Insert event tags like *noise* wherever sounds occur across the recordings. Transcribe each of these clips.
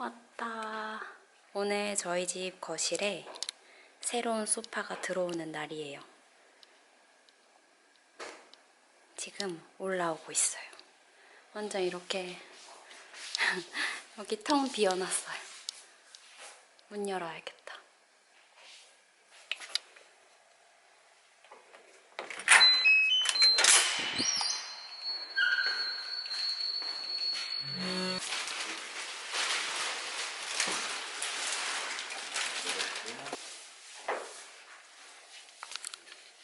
왔다. 오늘 저희 집 거실에 새로운 소파가 들어오는 날이에요. 지금 올라오고 있어요. 완전 이렇게 *laughs* 여기 텅 비어놨어요. 문 열어야겠다.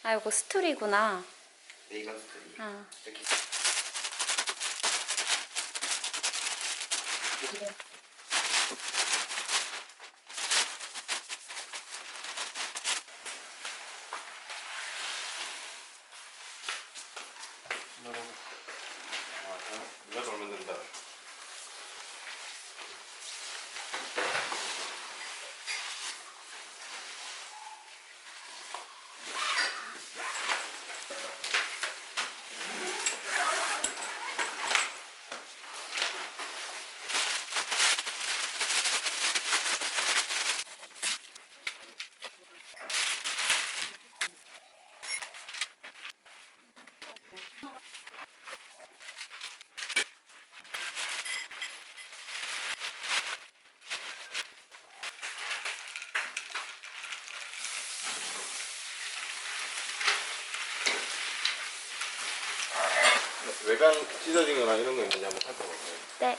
아, 이거 스토리구나. 네이건 스토리 아. 이렇게 누가 돌면 된다 외관 찢어진 거나 이런 거 있는지 한번 살펴볼까요? 네.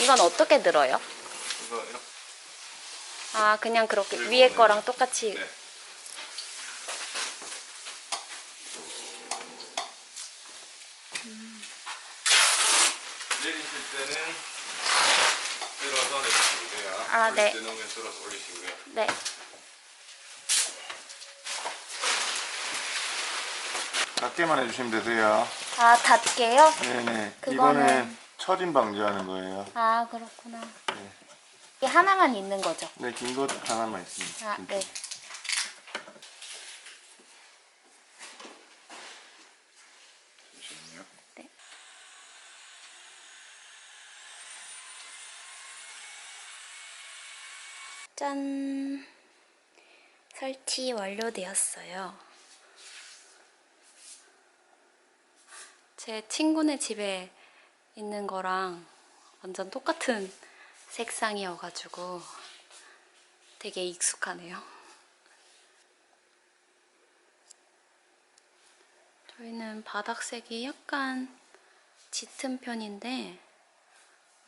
이건 어떻게 들어요? 이거 이렇게 아, 그냥 그렇게 위에 거랑 똑같이. 네. 내리실 때는 들어서 내리시고요. 아, 올릴 네. 때는 그냥 들어서 올리시고요. 네. 작게만 해주시면 되세요. 아, 닫게요? 네네. 그거는- 이거는 처짐 방지하는 거예요. 아, 그렇구나. 이게 하나만 있는 거죠? 네, 긴거 하나만 있습니다. 아, 긴 네. 거. 잠시만요. 네. 짠! 설치 완료되었어요. 제 친구네 집에 있는 거랑 완전 똑같은 색상이어가지고 되게 익숙하네요. 저희는 바닥색이 약간 짙은 편인데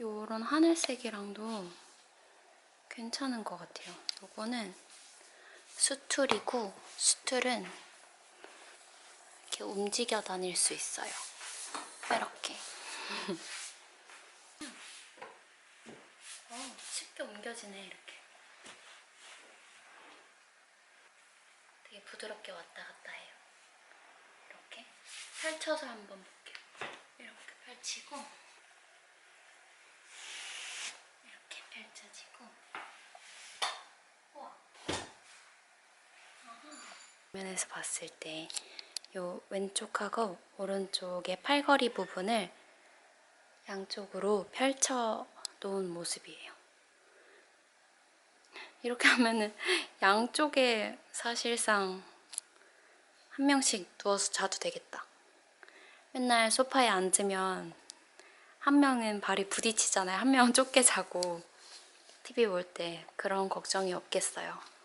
요런 하늘색이랑도 괜찮은 것 같아요. 요거는 수툴이고 수툴은 이렇게 움직여 다닐 수 있어요. 이렇게. 어, 쉽게 옮겨지네 이렇게. 되게 부드럽게 왔다 갔다 해요. 이렇게 펼쳐서 한번 볼게요. 이렇게 펼치고 이렇게 펼쳐지고 면에서 봤을 때 요 왼쪽하고 오른쪽의 팔걸이 부분을 양쪽으로 펼쳐 놓은 모습이에요. 이렇게 하면은 양쪽에 사실상 한 명씩 누워서 자도 되겠다. 맨날 소파에 앉으면 한 명은 발이 부딪히잖아요. 한 명은 좁게 자고 TV 볼 때 그런 걱정이 없겠어요.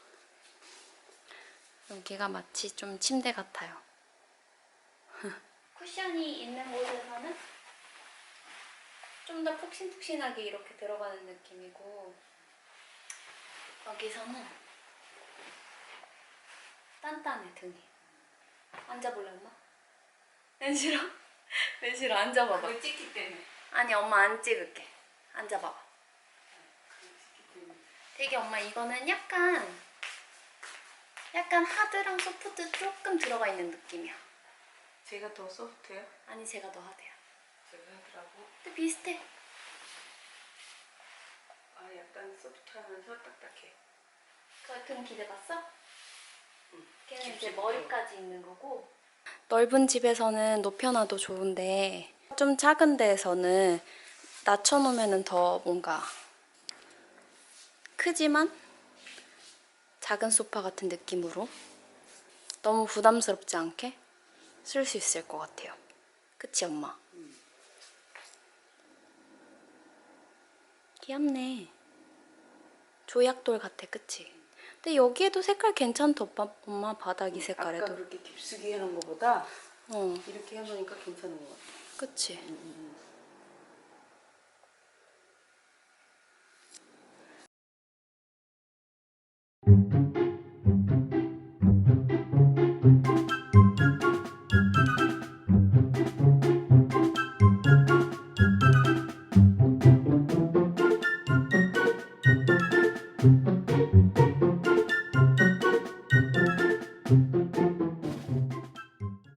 여기가 마치 좀 침대 같아요. 쿠션이 있는 곳에서는 좀 더 푹신푹신하게 이렇게 들어가는 느낌이고 여기서는 단단해 등이. 앉아볼래 엄마? 난 싫어? *laughs* 난 싫어 앉아봐봐. 그거 찍기 때문에. 아니 엄마 안 찍을게. 앉아봐봐. 되게 엄마 이거는 약간 약간 하드랑 소프트 조금 들어가 있는 느낌이야. 제가 더 소프트해요? 아니 제가 더 하대요. 제가 하더라고. 근데 비슷해. 아 약간 소프트하면서 딱딱해. 그럼 기대봤어? 응. 걔는 이제. 머리까지 있는 거고. 넓은 집에서는 높여놔도 좋은데 좀 작은 데에서는 낮춰놓으면 더 뭔가 크지만 작은 소파 같은 느낌으로 너무 부담스럽지 않게 쓸 수 있을 것 같아요. 그치 엄마? 귀엽네. 조약돌 같아, 그치? 근데 여기에도 색깔 괜찮다, 엄마 바닥 이 아까 색깔에도. 그렇게 깊숙이 해놓은 것보다 어, 이렇게 해놓으니까 괜찮은 것 같아. 그치? 음, 음.